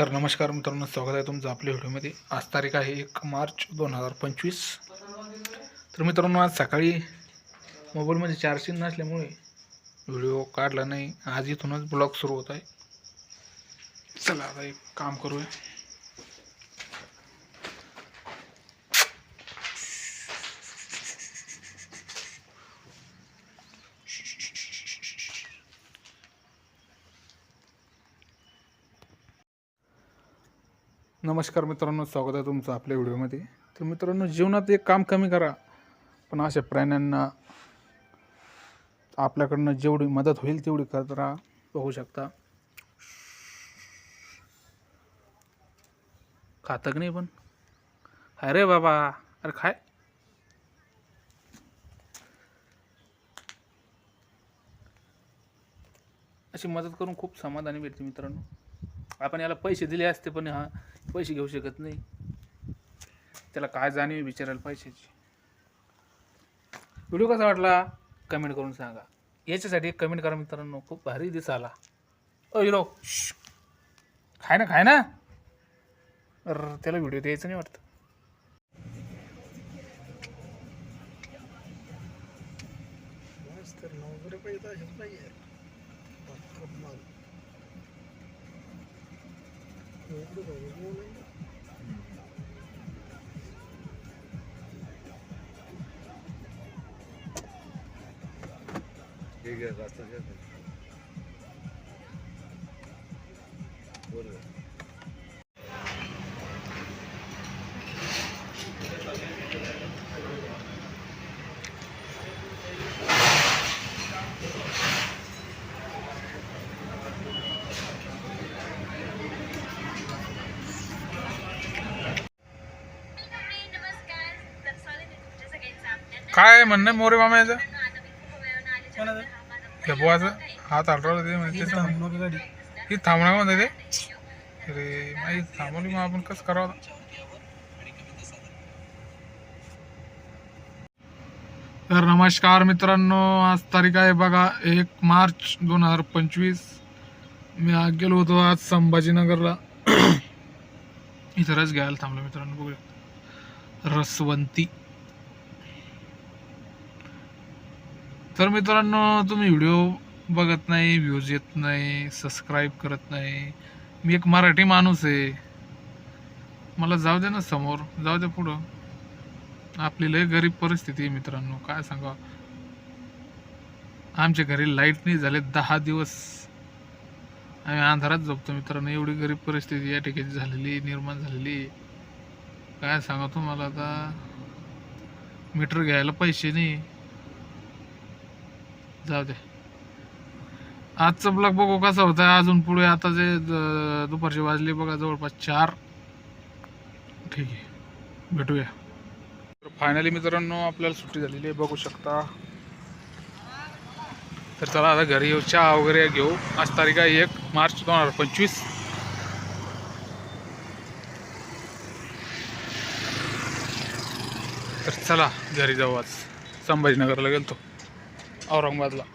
तर नमस्कार मित्रांनो स्वागत आहे तुमचं आपल्या व्हिडिओमध्ये. आज तारीख आहे एक मार्च दोन हजार पंचवीस. तर मित्रांनो आज सकाळी मोबाईलमध्ये चार्जिंग नसल्यामुळे व्हिडिओ काढला नाही. आज इथूनच ब्लॉग सुरू होत आहे. चला आता एक काम करूया. नमस्कार मित्रांनो स्वागत आहे तुमचं आपल्या व्हिडिओमध्ये. तर मित्रांनो जीवनात एक काम कमी करा पण अशा प्राण्यांना आपल्याकडनं जेवढी मदत होईल तेवढी करत राहा बघू शकता. खातक नाही पण? अरे बाबा अरे खाय. अशी मदत करून खूप समाधानी भेटते मित्रांनो. आपण याला पैसे दिले असते पण हा पैसे घेऊ शकत नाही. त्याला काय जाणीव विचारायला पैशाची? व्हिडिओ कसा वाटला? कमेंट करून सांगा. याच्यासाठी एक कमेंट करा मित्रांनो. खूप भारी दिस आला. अ हिरो. खाय ना खाय ना. अर त्याला व्हिडिओ द्यायचं नाही वाटतं. 얘기가 갔다 해야 돼. 뭐를. काय म्हणणं मोरे मामा याचं बुवाचं? हात हलवलं ते म्हणजे ही थांबणार म्हणते ते. अरे माही थांबवली मग आपण कसं करावं? तर नमस्कार मित्रांनो आज तारीख आहे बघा एक मार्च दोन हजार पंचवीस. मी आज गेलो होतो आज संभाजीनगरला. इथं रस घ्यायला थांबलो मित्रांनो बघूया. रसवंती. तर मित्रांनो तुम्ही व्हिडिओ बघत नाही व्ह्यूज येत नाही सबस्क्राईब करत नाही. मी एक मराठी माणूस आहे. मला जाऊ दे ना समोर जाऊ दे पुढं. आपली लय गरीब परिस्थिती आहे मित्रांनो काय सांगा आमच्या घरी लाइट नाही झाले दहा दिवस. आम्ही अंधारात झोपतो मित्रांनो एवढी गरीब परिस्थिती या ठिकाणी झालेली निर्माण झालेली. काय सांगा तुम्हाला आता? मीटर घ्यायला पैसे नाही. जाऊ दे. आजचा ब्लॉग बघू कसा होता अजून पुढे आता जे दुपारचे वाजले बघा जवळपास चार. ठीक आहे. भेटूया. फायनली मित्रांनो आपल्याला सुट्टी झालेली आहे बघू शकता. तर चला आता घरी येऊ चहा वगैरे घेऊ. आज तारीख आहे एक मार्च दोन हजार पंचवीस. तर चला घरी जाऊ आज. संभाजीनगरला गेलतो. औरंगाबादला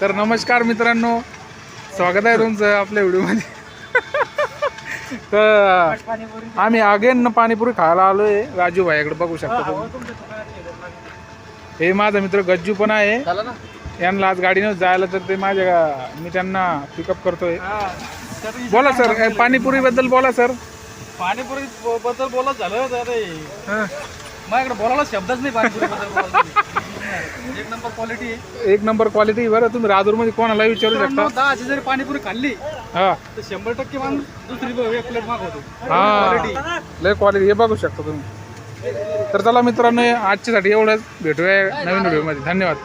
तर नमस्कार मित्रांनो स्वागत आहे तुमचं आपल्या व्हिडिओमध्ये तर आम्ही अगेन पाणीपुरी खायला आलोय. राजू भाईकडे बघू शकता तुम्ही. हे माझा मित्र गज्जू पण आहे. यांना आज गाडीनं जायला तर ते माझ्या मी त्यांना पिकअप करतोय. बोला सर पाणीपुरी बद्दल बोला सर. पाणीपुरी बद्दल बोलत झालं हं. माझ्याकडे बोलायला शब्दच नाही पाणीपुरी बद्दल एक नंबर क्वालिटी एक नंबर क्वालिटी बरं. तुम्ही राजूरमध्ये कोणाला विचारू शकता. दहाची जरी पाणीपुरी खाल्ली हा. तर शंभर टक्के माणूस दुसरी प्लेट मागवतो. हा. लय क्वालिटी हे बघू शकता तुम्ही. तर चला मित्रांनो आजच्यासाठी एवढंच. भेटूया नवीन व्हिडिओमध्ये धन्यवाद.